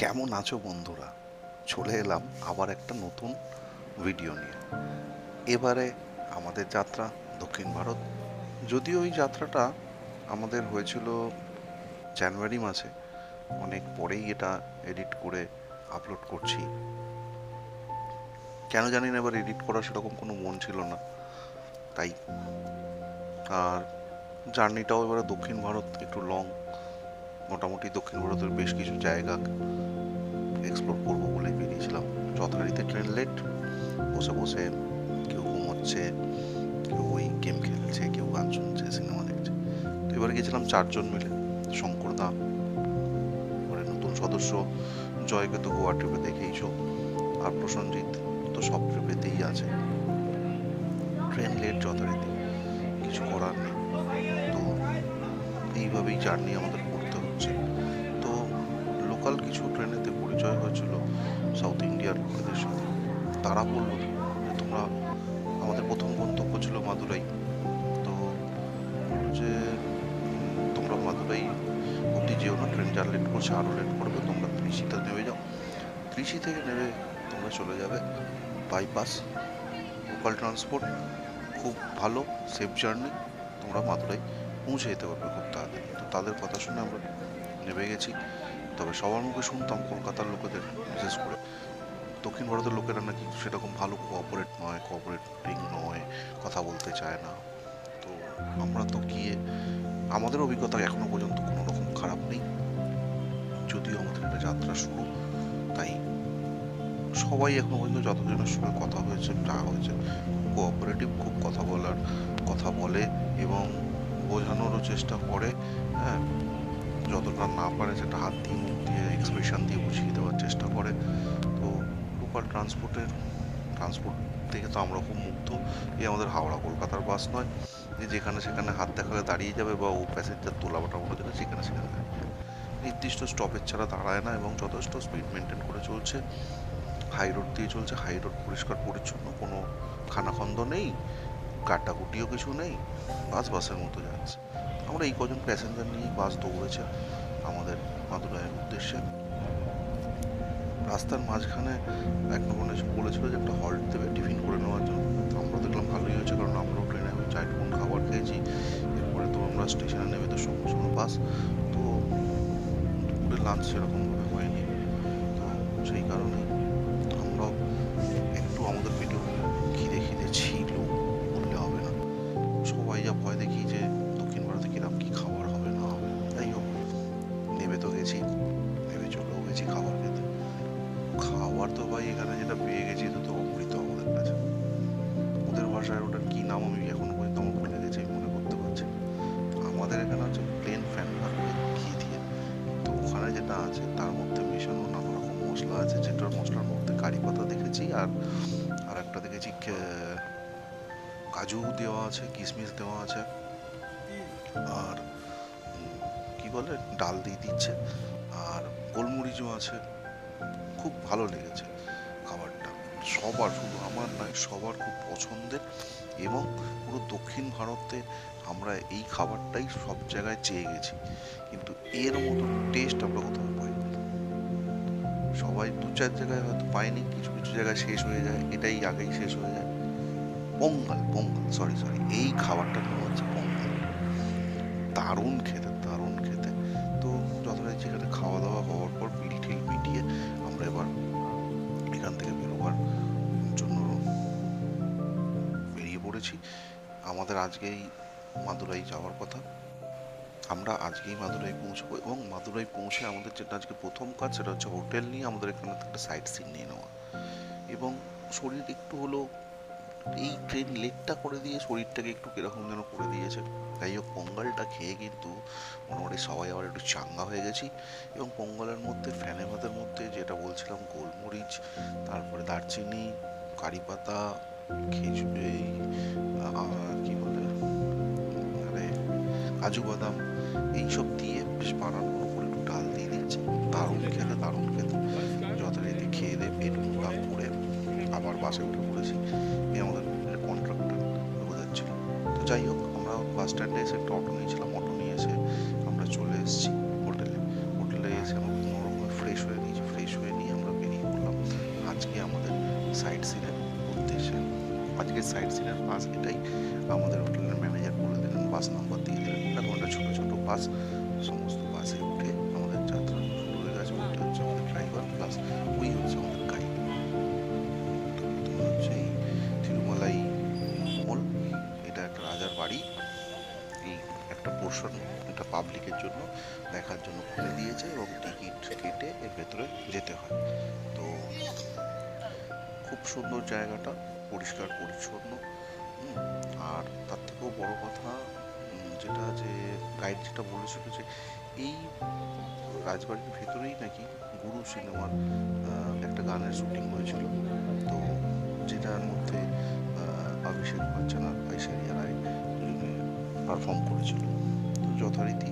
কেমন আছো বন্ধুরা? চলে এলাম আবার একটা নতুন ভিডিও নিয়ে। এবারে আমাদের যাত্রা দক্ষিণ ভারত। যদিও ওই যাত্রাটা আমাদের হয়েছিল জানুয়ারি মাসে, অনেক পরেই এটা এডিট করে আপলোড করছি। কেন জানি না এবার এডিট করার সেরকম কোনো মন ছিল না। তাই, আর জার্নিটাও এবারে দক্ষিণ ভারত একটু লং মোটামুটি দক্ষিণ ভারতের বেশ কিছু জায়গা এক্সপ্লোর করব বলে বেরিয়েছিলাম। যথারীতি ট্রেন লেট বসে বসে কেউ ঘুমোচ্ছে, কেউ ওই গেম খেলছে, কেউ গান শুনছে সিনেমা দেখছে। তো এবার গেছিলাম চারজন মিলে শঙ্করদা এবারে নতুন সদস্য জয়কে তো গোয়া ট্রিপে দেখেইছো, আর প্রসঞ্জিৎ, তো সব ট্রিপেতেই আছে। ট্রেন লেট যথারীতি, কিছু করার নেই। তো এইভাবেই জার্নি আমাদের বলল যে তোমরা আমাদের প্রথম গন্তব্য ছিল মাদুরাই। তো যে তোমরা মাদুরাই অবধি যেও না, ট্রেন যা লেট করছে আরও লেট করবে, তোমরা ত্রিশিতে নেমে যাও। ত্রিশি থেকে নেমে তোমরা চলে যাবে বাইপাস লোকাল ট্রান্সপোর্ট খুব ভালো সেফ জার্নি তোমরা মাদুরাই পৌঁছে যেতে পারবে খুব তাড়াতাড়ি। তো তাদের কথা শুনে আমরা নেমে গেছি। তবে সবার মুখে শুনতাম কলকাতার লোকেদের, বিশেষ করে দক্ষিণ ভারতের লোকেরা নাকি সেরকম ভালো কোঅপারেট নয় কোঅপারেটিং নয়, কথা বলতে চায় না। তো আমরা তো গিয়ে, আমাদের অভিজ্ঞতা এখনও পর্যন্ত কোনো রকম খারাপ নেই। যদিও আমাদের একটা যাত্রা শুরু, তাই সবাই এখনও পর্যন্ত যতজনের সঙ্গে কথা হয়েছে, যা হয়েছে কোঅপারেটিভ খুব কথা বলার, কথা বলে এবং বোঝানোরও চেষ্টা করে হ্যাঁ যতটা না পারে সেটা হাত দিয়ে, মুখ দিয়ে এক্সপ্রেশন দিয়ে বুঝিয়ে দেওয়ার চেষ্টা করে। তো লোকাল ট্রান্সপোর্টের ট্রান্সপোর্ট থেকে তো আমরা খুব মুগ্ধ। এই আমাদের হাওড়া কলকাতার বাস নয়। যে যেখানে সেখানে হাত দেখালে দাঁড়িয়ে যাবে বা ও প্যাসেঞ্জার তোলা বাটা করে দেবে যেখানে সেখানে যাবে। নির্দিষ্ট স্টপেজ ছাড়া দাঁড়ায় না এবং যথেষ্ট স্পিড মেনটেন করে চলছে। হাই রোড দিয়ে চলছে। হাই রোড পরিষ্কার, পরিচ্ছন্ন, কোনো খানাখন্দ নেই, কাটাকুটিও কিছু নেই বাস বাসের মতো যাচ্ছে। আমরা এই কজন প্যাসেঞ্জার নিয়ে বাস দৌড়েছে আমাদের মাদুরাইয়ের উদ্দেশ্যে। রাস্তার মাঝখানে এক এসে বলেছিল যে একটা হল্ট দেবে, টিফিন করে নেওয়ার জন্য। তো আমরা দেখলাম ভালোই হয়েছে, কারণ আমরাও ট্রেনে চারটুকুন খাবার খেয়েছি। এরপরে তো আমরা স্টেশনে নেমে তো সঙ্গে সঙ্গে বাস। তো দুপুরে লাঞ্চ সেরকমভাবে হয়নি। তো সেই কারণে আর আর একটা দেখেছি কাজু দেওয়া আছে কিশমিশ দেওয়া আছে। আর কি বলে, ডাল দিয়ে দিচ্ছে। আর গোলমরিচও আছে। খুব ভালো লেগেছে খাবারটা। সবার শুধু আমার নয়, সবার খুব পছন্দের। এবং পুরো দক্ষিণ ভারতে আমরা এই খাবারটাই সব জায়গায় চেয়ে গেছি। কিন্তু এর মতো টেস্ট আমরা কোথাও সবাই দু চার জায়গায় হয়তো পায়নি, কিছু কিছু জায়গায় শেষ হয়ে যায়, এটাই আগেই শেষ হয়ে যায়। পঙ্গাল পঙ্গাল সরি সরি এই খাবারটার নাম হচ্ছে পঙ্গাল। দারুণ খেতে দারুণ খেতে। তো যতটা যেখানে খাওয়া দাওয়া হওয়ার পর বিল ঠিল মিটিয়ে আমরা এবার এখান থেকে বেরোবার জন্য বেরিয়ে পড়েছি। আমাদের আজকেই মাদুরাই যাওয়ার কথা। আমরা আজকেই মাদুরাই পৌঁছবো এবং মাদুরাই পৌঁছে আমাদের যেটা আজকে প্রথম কাজ, সেটা হচ্ছে হোটেল নিয়ে আমাদের এখানে একটা সাইট সিন নিয়ে নেওয়া। এবং শরীর একটু হলো এই ট্রেন লেটটা করে দিয়ে শরীরটাকে একটু কীরকম যেন করে দিয়েছে। যাই হোক, পঙ্গালটা খেয়ে কিন্তু মোটামুটি সবাই আবার একটু চাঙ্গা হয়ে গেছি। এবং পঙ্গালের মধ্যে ফ্যানে ভাতের মধ্যে যেটা বলছিলাম, গোলমরিচ, তারপরে দারচিনি, কারি পাতা, খেজুর কি বলে? কাজু বাদাম। এইসব দিয়ে বেশ বানানো উপর একটু ডাল দিয়ে দিচ্ছে দারুণ খেতে দারুণ খেতে। যথারীতি খেয়ে দিয়ে পেট মোটা করে আবার বাসে উঠে পড়েছি। এই আমাদের কন্ট্রাক্টর বোঝাচ্ছিল। তো যাই হোক, আমরা বাস স্ট্যান্ডে এসে একটা অটো নিয়েছিলাম। অটো নিয়ে এসে আমরা চলে এসেছি হোটেলে হোটেলে এসে আমরা কোনোরকমে ফ্রেশ হয়ে নিয়েছি। ফ্রেশ হয়ে নিয়ে আমরা বেরিয়ে পড়লাম আজকে আমাদের সাইড সিনের উদ্দেশ্যে। আজকে সাইড সিনের বাস এটাই আমাদের হোটেলে বাস, সমস্ত বাসে উঠে আমাদের যাত্রা শুরু হয়ে গেছে। ওইটা হচ্ছে আমাদের ড্রাইভার প্লাস ওই হচ্ছে আমাদের হচ্ছে এই তিরুমালাই মল এটা একটা রাজার বাড়ি। এই একটা পোর্শন এটা পাবলিকের জন্য দেখার জন্য খুলে দিয়েছে এবং টিকিট কেটে এর ভেতরে যেতে হয়। তো খুব সুন্দর জায়গাটা, পরিষ্কার, পরিচ্ছন্ন। আর তার থেকেও বড় কথা যেটা যে গাইড যেটা বলেছিল যে এই রাজবাড়ির ভেতরেই নাকি গুরু সিনেমার একটা গানের শুটিং হয়েছিল। তো যেটার মধ্যে অভিষেক বচ্চন আর ঐশ্বরিয়া রায় পারফর্ম করেছিল। তো যথারীতি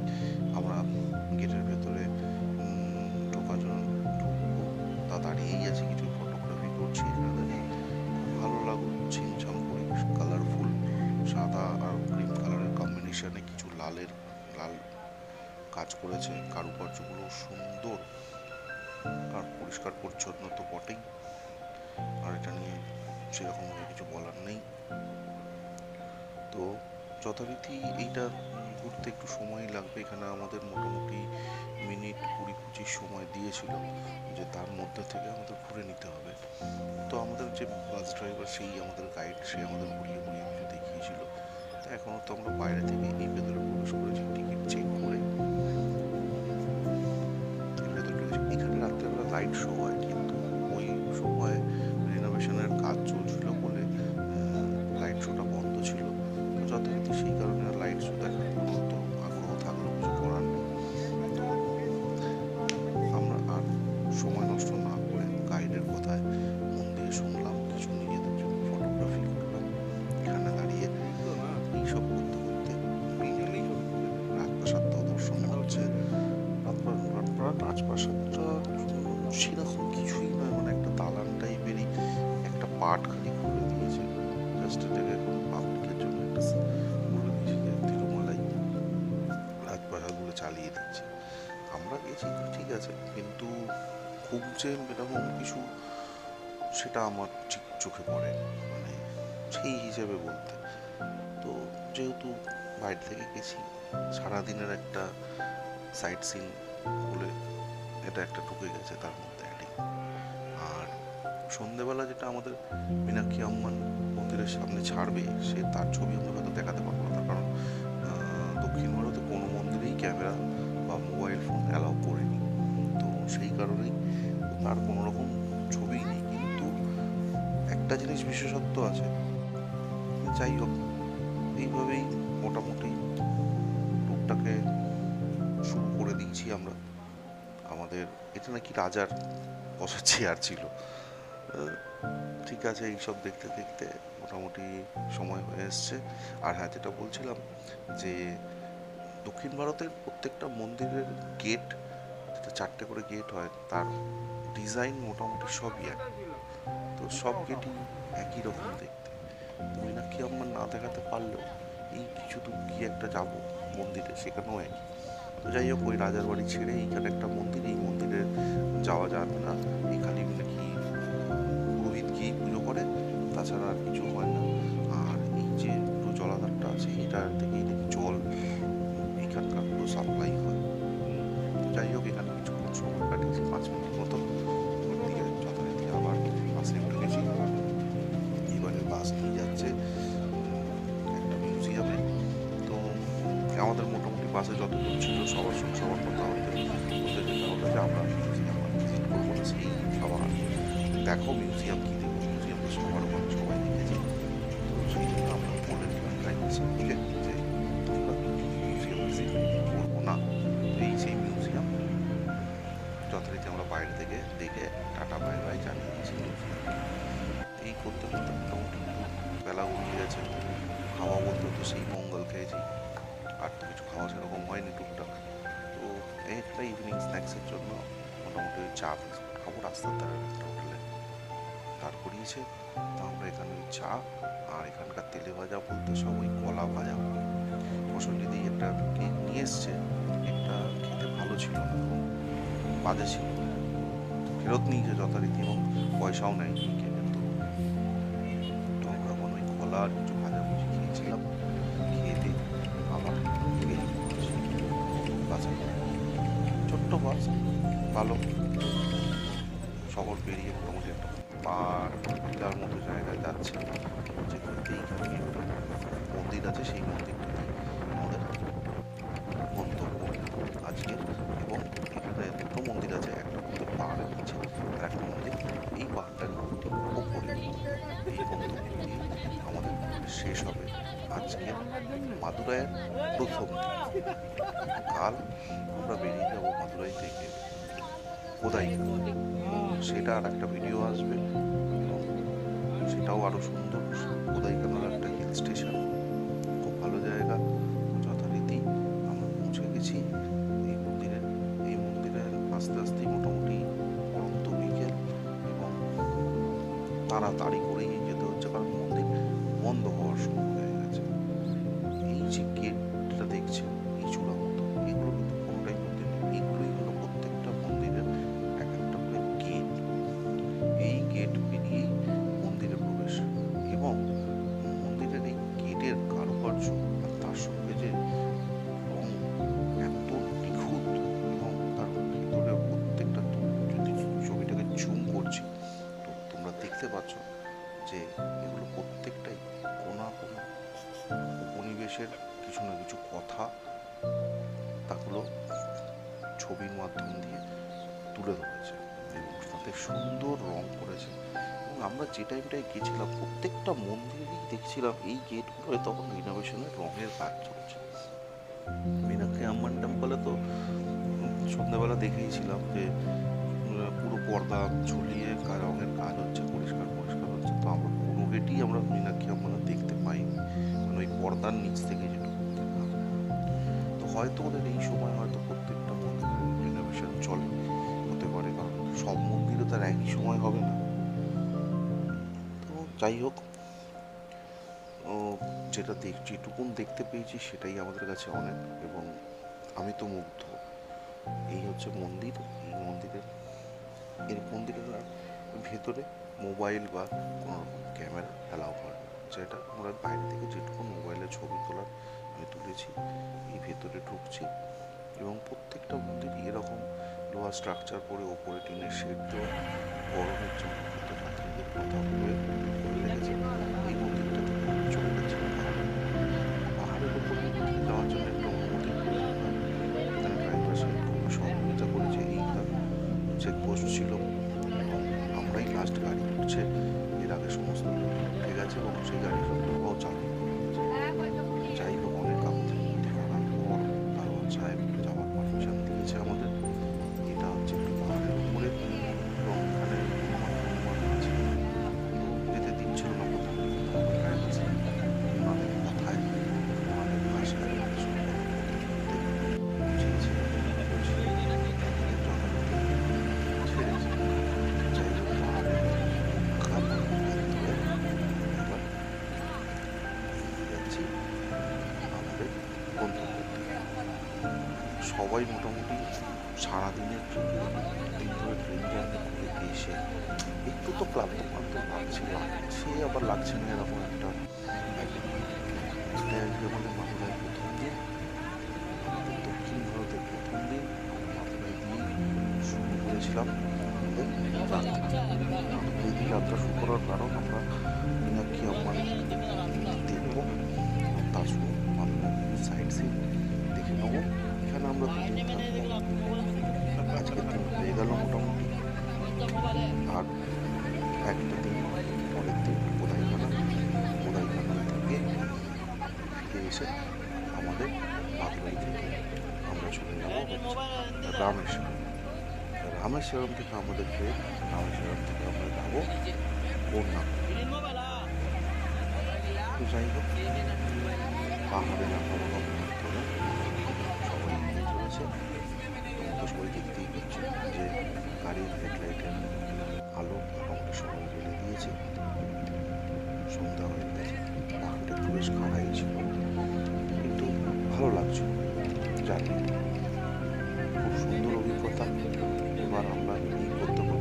কাজ করেছে, কারুকার্যগুলো সুন্দর আর পরিষ্কার পরিচ্ছন্ন তো বটেই। আর এটা নিয়ে সেরকমভাবে কিছু বলার নেই। তো যথারীতি এইটা ঘুরতে একটু সময় লাগবে। এখানে আমাদের মোটামুটি মিনিট কুড়ি পঁচিশ সময় দিয়েছিল যে তার মধ্যে থেকে আমাদের ঘুরে নিতে হবে। তো আমাদের যে বাস ড্রাইভার সেই আমাদের গাইড, সে আমাদের ঘুরিয়ে ঘুরিয়ে কিছু দেখিয়েছিল। তো এখনও তো আমরা বাইরে থেকে এই ভেতরে প্রবেশ করেছি টিকিট লাইট শো হয় কিন্তু ওই সময় রিনোভেশনের কাজ চলছিল বলে লাইট শোটা বন্ধ ছিল। তো যথারীতি সেই কারণে লাইট শো দেখার কোনো আগ্রহ থাকলেও কিছু করার নেই। তো আমরা আর সময় নষ্ট না করে গাইডের কথায় মন দিয়ে শুনলাম কিছু নিজেদের জন্য ফটোগ্রাফি করলাম। এখানে দাঁড়িয়ে এইসব করতে করতে রাজপ্রাসাদটাও দর্শন হচ্ছে। রাজপ্রা- রাজপ্রা- সেটা আমার ঠিক চোখে পড়ে মানে সেই হিসেবে বলতে। তো যেহেতু বাইরে থেকে গেছি, সারাদিনের একটা সাইট সিন বলে এটা একটা ঢুকে গেছে তার মধ্যে অ্যাডিং আর সন্ধেবেলা যেটা আমাদের মীনাক্ষী আম্মান মন্দিরের সামনে ছাড়বে, সে তার ছবি আমরা হয়তো দেখাতে পারব না, তার কারণ দক্ষিণ ভারতে কোনো মন্দিরেই ক্যামেরা বা মোবাইল ফোন অ্যালাউ করেনি। তো সেই কারণেই তার কোনো রকম ছবিই নেই। একটা জিনিস বিশেষত্ব আছে। যাই হোক, এইভাবেই মোটামুটি টুকটাকে শুরু করে দিয়েছি আমরা। আমাদের, এটা নাকি রাজার বসার চেয়ার ছিল। ঠিক আছে, এইসব দেখতে দেখতে মোটামুটি সময় হয়ে এসছে। আর হ্যাঁ যেটা বলছিলাম যে দক্ষিণ ভারতের প্রত্যেকটা মন্দিরের গেট যেটা চারটে করে গেট হয়, তার ডিজাইন মোটামুটি সবই এক। তো সব গেটই একই রকম দেখতে। তো মীনাক্ষী আম্মা না দেখাতে পারলেও এই কিছু দূর কি একটা যাব, মন্দিরে, সেখানেও একই। তো যাই হোক, ওই রাজার বাড়ি ছেড়ে এইখানে একটা মন্দির, এই মন্দিরে যাওয়া যাবে না। যে না এই সেই মিউজিয়াম যথারীতি আমরা বাইরে থেকে দেখে টাটা বাই বাই জানিয়ে দিয়েছি। এই করতে করতে মোটামুটি বেলা উড়িয়ে গেছে। খাওয়া বলতে তো সেই মঙ্গল খেয়েছি। আর তো কিছু খাওয়া সেরকম হয়নি টুকটাক। তো একটা ইভিনিং স্ন্যাক্সের জন্য মোটামুটি চা খাব রাস্তার ধারে। দাঁড় করিয়েছে। তো আমরা এখানে ওই চা আর এখানকার তেলে ভাজা বলতে সব ওই কলা ভাজা প্রসঞ্জিদি একটা কেক নিয়ে এসছে কেকটা খেতে ভালো ছিল না বাজে ছিল। ফেরত নিয়েছে যথারীতি এবং পয়সাও নেয়নি কেকের তো তো আমরা এখন ওই কলা আর কিছু ভাজাভুজি খেয়েছিলাম, খেয়ে দিয়ে আবার ছোট্ট বাস, ভালো। শহর পেরিয়ে মোটামুটি একটা পার্ক মতো জায়গায় যাচ্ছে। যেখানে এইখানে একটা মন্দির আছে, সেই মন্দিরটাতে আমাদের গন্তব্য। আজকে এবং এখানে দুটো মন্দির আছে, একটা মন্দির পাহাড়ের নিচে আর একটা মন্দির। এই পাহাড়টার ঠিক ওপরে এই গন্তব্য আমাদের শেষ হবে আজকে মাদুরাইয়ের প্রথম কাল আমরা বেরিয়ে যাব মাদুরাই থেকে কোদাই সেটা আর একটা ভিডিও আসবে। এবং সেটাও আরও সুন্দর। কোদাইকানার একটা হিল স্টেশন খুব ভালো জায়গা। যথারীতি আমরা পৌঁছে গেছি। এই মন্দিরে এই মন্দিরে আস্তে আস্তে মোটামুটি পড়ন্ত বিকেল। এবং তাড়াতাড়ি করেই এগুলো প্রত্যেকটাই কোনো কোনো উপনিবেশের কিছু না কিছু কথা তাগুলো ছবির মাধ্যম দিয়ে তুলে ধরেছে এবং তাতে সুন্দর রং করেছে। এবং আমরা যে টাইমটায় গেছিলাম প্রত্যেকটা মন্দিরেই দেখছিলাম এই গেটগুলোয় তখন রিনোভেশনের রঙের কাজ চলছে। মীনাক্ষী আম্মান টেম্পলে তো সন্ধ্যাবেলা দেখেইছিলাম যে, পুরো পর্দা ঝুলিয়ে রঙের কাজ হচ্ছে পরিষ্কার পরিষ্কার হচ্ছে। তো আমরা গেটই আমরা মীনাক্ষী আমরা দেখতে পাইনি মানে ওই পর্দার নিচ থেকে দেখলাম তো হয়তো ওদের এই সময় হয়তো প্রত্যেকটা রিনোভেশন চলে, হতে পারে, কারণ সব মন্দিরে তার একই সময় হবে না। তো যাই হোক যেটা দেখ, যেটুকুন দেখতে পেয়েছি সেটাই আমাদের কাছে অনেক, এবং আমি তো মুগ্ধ। এই হচ্ছে মন্দির, এই মন্দিরের, এর মন্দিরের ভেতরে মোবাইল বা কোনো রকম ক্যামেরা অ্যালাউ করে। যেটা আমরা বাইরে থেকে যেটুকু মোবাইলে ছবি তোলার আমি তুলেছি, এই ভেতরে ঢুকছি এবং প্রত্যেকটা মন্দির এরকম লোহার স্ট্রাকচার করে ওপরে টিনের শেড দেওয়া, গরমের জন্য হয়তো যাত্রীদের কথা ভেবে ক্লান্ত ক্লান্ত লাগছে লাগছে আবার লাগছে না এরকম একটা আমাদের বাংলায় প্রথম দিন দক্ষিণ ভারতের প্রথম দিন মাথায় দিয়ে শুরু করেছিলাম। এই দিন যাত্রা শুরু করার কারণ আমরা মীনাক্ষী আম্মান দেখব এবং তার সাইড সিন দেখে নেব। এখানে আমরা দুদিন থাকব। আজকের দিন হয়ে গেল মোটামুটি আর দিন। পরের দিন কোদাইখানা কোদাইখানা থেকে ফিরে এসে আমাদের মাদুরাই থেকে আমরা চলে যাব রামেশ্বরম। রামেশ্বরম থেকে আমাদের ট্রেন রামেশ্বরম থেকে আমরা যাব বন্যা। তো যাই হোক, পাহাড়ে আবহাওয়া সবাই এগিয়ে চলেছে। তো সবাই দেখতেই পাচ্ছে যে গাড়ির হেডলাইটের আলো মোটামুটি সবাই জ্বেলে দিয়েছে। সন্ধ্যা হয়ে গেছে। পাহাড়টা একটু বেশ খাড়াই ছিল। কিন্তু ভালো লাগছে। জানি খুব সুন্দর অভিজ্ঞতা। এবার আমরা কী করতে করতে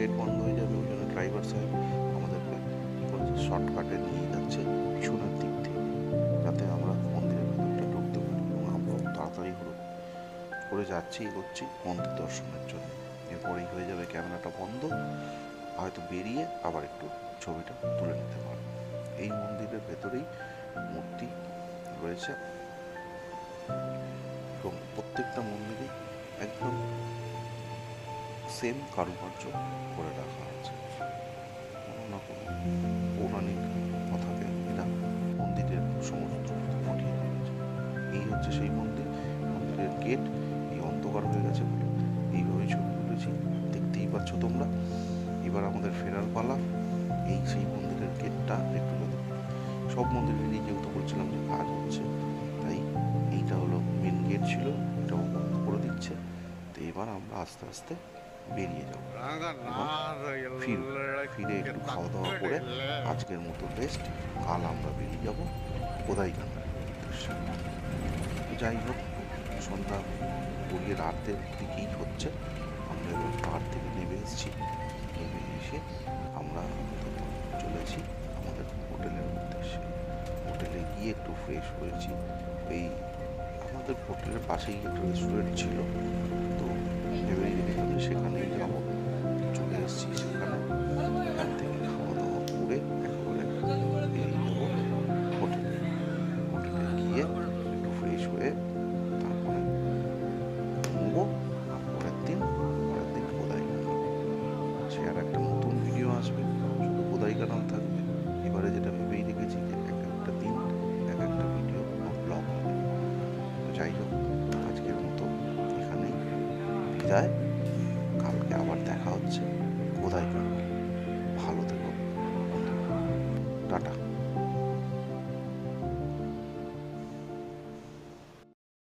গেট বন্ধ হয়ে যাবে, ওই জন্য ড্রাইভার সাহেব আমাদেরকে কী করেছে শর্টকাটে নিয়ে যাচ্ছে পিছনের দিক থেকে, যাতে আমরা মন্দিরের ভেতরটা ঢুকতে পারি এবং আমরাও তাড়াতাড়ি হলো করে যাচ্ছি, এগোচ্ছি মন্দির দর্শনের জন্য। এরপরেই হয়ে যাবে ক্যামেরাটা বন্ধ, হয়তো বেরিয়ে আবার একটু ছবিটা তুলে নিতে পারব। এই মন্দিরের ভেতরেই মূর্তি রয়েছে এবং প্রত্যেকটা মন্দিরে একদম সেম কারুকার্য করে রাখা আছে। কোনো না কোনো পৌরাণিক কথাকে এরা মন্দিরের সমস্ত ফুটিয়ে তুলেছে এই হচ্ছে সেই মন্দির। মন্দিরের গেট এই অন্ধকার হয়ে গেছে বলে এইভাবেই ছবি তুলেছি। দেখতেই পাচ্ছ তোমরা। এবার আমাদের ফেরার পালা। এই সেই মন্দিরের গেটটা একটু যদি সব মন্দিরেরই যেহেতু বলছিলাম যে কাজ হচ্ছে, তাই এইটা হলো মেন গেট ছিল। এটাও বন্ধ করে দিচ্ছে। তো এবার আমরা আস্তে আস্তে বেরিয়ে যাব ফির একটু খাওয়া দাওয়া করে আজকের মতো রেস্ট কাল আমরা বেরিয়ে যাব কোদাইকান্দার উদ্দেশ্যে যাই হোক, সন্ধ্যা গড়িয়ে রাতের দিকেই হচ্ছে। আমরা এবার পাহাড় থেকে নেমে এসেছি। নেমে এসে আমরা চলেছি আমাদের হোটেলের উদ্দেশ্যে। হোটেলে গিয়ে একটু ফ্রেশ হয়েছি। এই আমাদের হোটেলের পাশেই একটা রেস্টুরেন্ট ছিল। তো ভেবেই রেখেছিলাম সেখানেই যাব। যায়